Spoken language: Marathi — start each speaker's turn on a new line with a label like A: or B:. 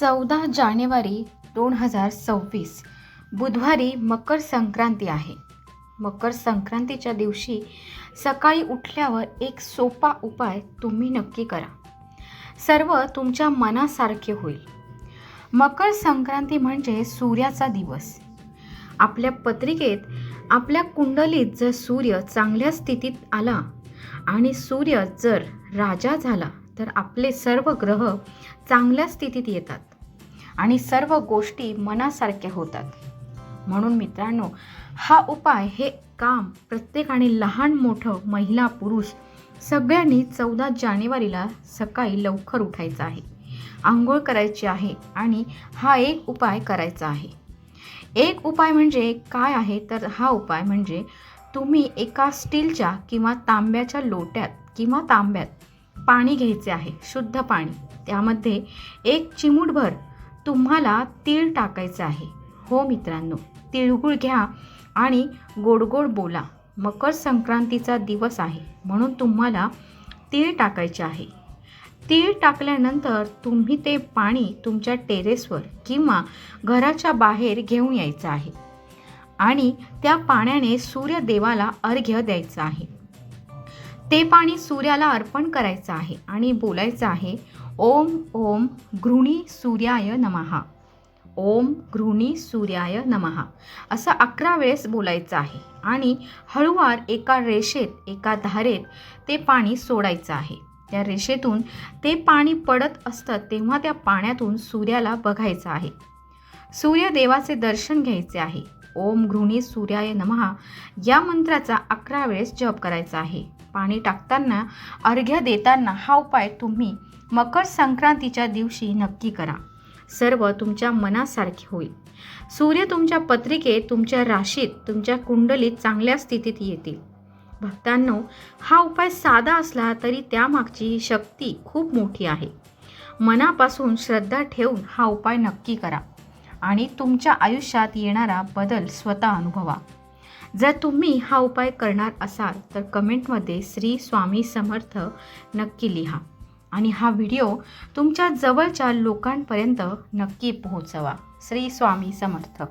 A: चौदा जानेवारी दोन हजार सव्वीस. बुधवारी मकर संक्रांती आहे. मकर संक्रांतीच्या दिवशी सकाळी उठल्यावर एक सोपा उपाय तुम्ही नक्की करा. सर्व तुमच्या मनासारखे होईल. मकर संक्रांती म्हणजे सूर्याचा दिवस. आपल्या पत्रिकेत आपल्या कुंडलीत जर सूर्य चांगल्या स्थितीत आला आणि सूर्य जर राजा झाला तर आपले सर्व ग्रह चांगल्या स्थितीत येतात आणि सर्व गोष्टी मनासारख्या होतात. म्हणून मित्रांनो हा उपाय हे काम प्रत्येकाने लहान मोठं महिला पुरुष सगळ्यांनी चौदा जानेवारीला सकाळी लवकर उठायचं आहे. आंघोळ करायची आहे आणि हा एक उपाय करायचा आहे. एक उपाय म्हणजे काय आहे? तर हा उपाय म्हणजे तुम्ही एका स्टीलच्या किंवा तांब्याच्या लोट्यात किंवा तांब्यात पाणी घ्यायचे आहे शुद्ध पाणी. त्यामध्ये एक चिमूटभर तुम्हाला तीळ टाकायचं आहे. हो मित्रांनो तिळगुळ घ्या आणि गोड गोड बोला. मकर संक्रांतीचा दिवस आहे म्हणून तुम्हाला तीळ टाकायचे आहे. तीळ टाकल्यानंतर तुम्ही ते पाणी तुमच्या टेरेसवर किंवा घराच्या बाहेर घेऊन यायचं आहे. आणि त्या पाण्याने सूर्यदेवाला अर्घ्य द्यायचं आहे. ते पाणी सूर्याला अर्पण करायचं आहे आणि बोलायचं आहे ओम ओम घृणी सूर्याय नमहा. ओम घृणी सूर्याय नमहा. असं अकरा वेळेस बोलायचं आहे आणि हळूवार एका रेषेत एका धारेत ते पाणी सोडायचं आहे. त्या रेषेतून ते पाणी पडत असतं तेव्हा त्या पाण्यातून सूर्याला बघायचं आहे. सूर्यदेवाचे दर्शन घ्यायचे आहे. ओम घृणी सूर्याय नमहा या मंत्राचा अकरा वेळेस जप करायचा आहे. पाणी टाकताना अर्घ्य देताना हा उपाय तुम्ही मकर संक्रांतीच्या दिवशी नक्की करा. सर्व तुमच्या मनासारखे होईल. सूर्य तुमच्या पत्रिकेत तुमच्या राशीत तुमच्या कुंडलीत चांगल्या स्थितीत येतील. भक्तांनो हा उपाय साधा असला तरी त्यामागची शक्ती खूप मोठी आहे. मनापासून श्रद्धा ठेवून हा उपाय नक्की करा. आणि तुमच्या आयुष्यात येणारा बदल स्वतः अनुभवा. जर तुम्ही हा उपाय करणार असाल तर कमेंटमध्ये श्री स्वामी समर्थ नक्की लिहा. आणि हा व्हिडिओ तुमच्या जवळच्या लोकांपर्यंत नक्की पोहोचवा. श्री स्वामी समर्थ.